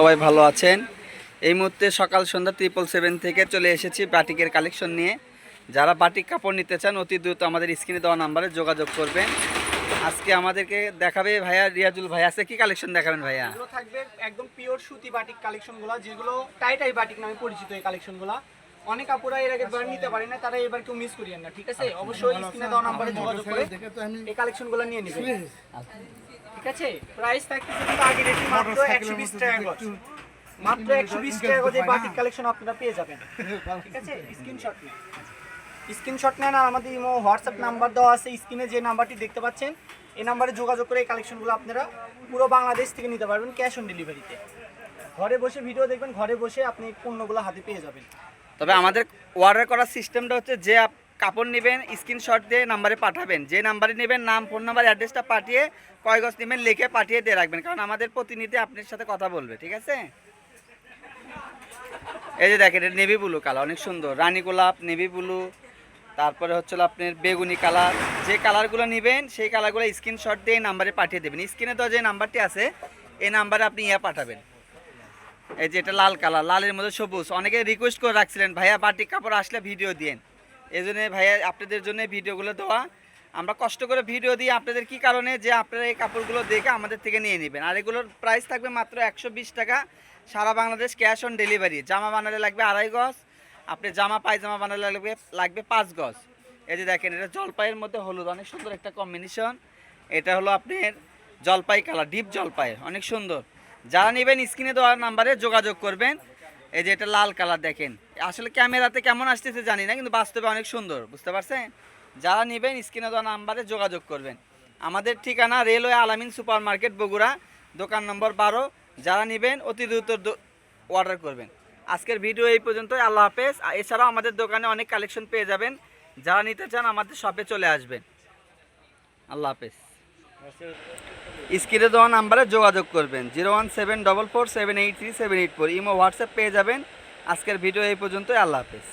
সবাই ভালো আছেন। এই মুহূর্তে সকাল সন্ধ্যা ট্রিপল সেভেন থেকে চলে এসেছি বাটিকের কালেকশন নিয়ে। যারা বাটিক কাপড় নিতে চান, অতি দ্রুত আমাদের স্ক্রিনে দেওয়া নাম্বারে যোগাযোগ করবেন। আজকে আমাদেরকে দেখাবে ভাইয়া রিয়াজুল ভাই। আছে কি কালেকশন দেখাবেন ভাইয়া? থাকবে একদম পিওর সুতি বাটিক কালেকশনগুলো যেগুলো টাইটাই টাই বাটিক নামে পরিচিত এই কালেকশনগুলো অনেক আপুরা এর আগে বার নিতে পারে না তারা এবার কেউ মিস করিয়েন না ঠিক আছে? অবশ্যই স্ক্রিনে দেওয়া নাম্বারে যোগাযোগ করে এই কালেকশনগুলো নিয়ে নেবেন। ঠিক আছে? প্রাইস থাকতেছে কিন্তু আগে রেটে মাত্র 120 টাকা গজ। মাত্র 120 টাকা গজে বাটিক কালেকশন আপনারা পেয়ে যাবেন। ঠিক আছে? স্ক্রিনশট নেন। স্ক্রিনশট নেন আর আমাদের ইমো হোয়াটসঅ্যাপ নাম্বার দেওয়া আছে স্ক্রিনে যে নাম্বারটি দেখতে পাচ্ছেন এই নাম্বারে যোগাযোগ করে এই কালেকশনগুলো আপনারা পুরো বাংলাদেশ থেকে নিতে পারবেন ক্যাশ অন ডেলিভারিতে ঘরে বসে ভিডিও দেখবেন ঘরে বসে আপনি পণ্যগুলো হাতে পেয়ে যাবেন। তবে আমাদের অর্ডার করার সিস্টেমটা হচ্ছে যে কাপড় নেবেন স্ক্রিনশট দিয়ে নাম্বারে পাঠাবেন। যে নাম্বারে নেবেন, নাম ফোন নাম্বার অ্যাড্রেসটা পাঠিয়ে কয় গজ নেবেন, লিখে পাঠিয়ে দিয়ে রাখবেন। কারণ আমাদের প্রতিনিধি আপনার সাথে কথা বলবে, ঠিক আছে? এই যে দেখেন, এটা নেভি ব্লু কালার অনেক সুন্দর। রানী গোলাপ নেভি ব্লু তারপরে হচ্ছে হলো আপনার বেগুনি কালার যে কালারগুলো নেবেন, সেই কালারগুলো স্ক্রিনশট দিয়ে নাম্বারে পাঠিয়ে দেবেন। স্ক্রিনে তো যে নাম্বারটি আছে, এই নাম্বারে আপনি ইয়া পাঠাবেন। এই যে এটা লাল কালার, লালের মধ্যে সবুজ। অনেকে রিকোয়েস্ট করে রাখছিলেন, ভাইয়া বাটিক কাপড় আসলে ভিডিও দিন এই জন্য ভাইয়া, আপনাদের জন্য ভিডিওগুলো দেওয়া। আমরা কষ্ট করে ভিডিও দিই আপনাদের কি কারণে যে আপনারা এই কাপড়গুলো দেখে আমাদের থেকে নিয়ে নেবেন? আর এগুলোর প্রাইস থাকবে মাত্র একশো বিশ টাকা। সারা বাংলাদেশ ক্যাশ অন ডেলিভারি জামা বানালে লাগবে আড়াই গজ, আপনি জামা, পায়জামা বানালে লাগবে লাগবে পাঁচ গজ। এই যে দেখেন, এটা জলপাইয়ের মধ্যে হলুদ, অনেক সুন্দর একটা কম্বিনেশন এটা হলো আপনার জলপাই কালার ডিপ জলপাই, অনেক সুন্দর। যারা নেবেন, স্ক্রিনে দেওয়ার নাম্বারে যোগাযোগ করবেন। এই যে এটা লাল কালার দেখেন। আসলে ক্যামেরাতে কেমন আসতেছে জানি না, কিন্তু বাস্তবে অনেক সুন্দর, বুঝতে পারছেন? যারা নেবেন, স্ক্রিনে দেওয়া নাম্বারে যোগাযোগ করবেন। আমাদের ঠিকানা রেলওয়ে আলামিন সুপার মার্কেট বগুড়া, দোকান নম্বর বারো। যারা নেবেন, অতি দ্রুত অর্ডার করবেন। আজকের ভিডিও এই পর্যন্তই, আল্লাহ হাফেজ। এছাড়াও আমাদের দোকানে অনেক কালেকশন পেয়ে যাবেন। যারা নিতে চান, আমাদের শপে চলে আসবেন। আল্লাহ হাফেজ। স্ক্রিনে দেওয়া নাম্বারে যোগাযোগ করবেন। Zero one seven double four seven eight three seven eight four. Imo, WhatsApp পেয়ে যাবেন। আজকের ভিডিও এই পর্যন্তই। আল্লাহ হাফেজ।